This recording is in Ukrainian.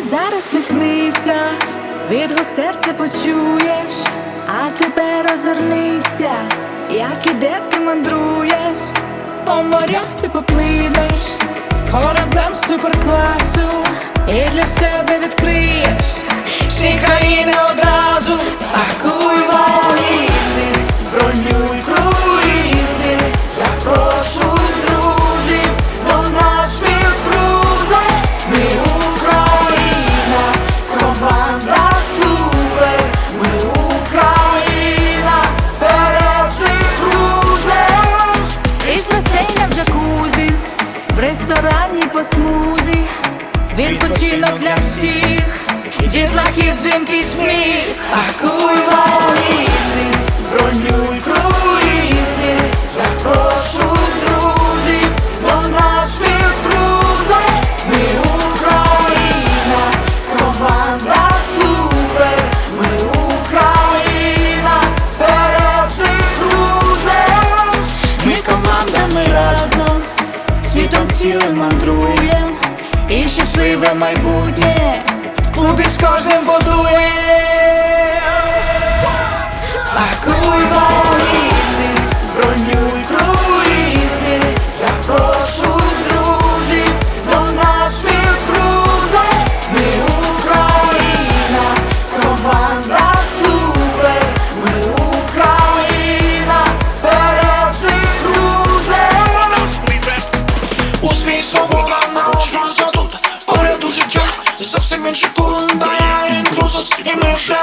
зараз вікнися, відгук серця почуєш, а тепер озирнися, як і де ти мандруєш, по морях ти поплинеш, кораблем суперкласу, і для себе смузі, відпочинок для всіх, дітлахів, дзвінкий сміх. Валізи, цілим мандруєм, і щасливе майбутнє. В клубі з кожним будує Успіх, свобода, народжується тут. Поряд у життя, зовсім інша кунда Я інклюзус, і ми вже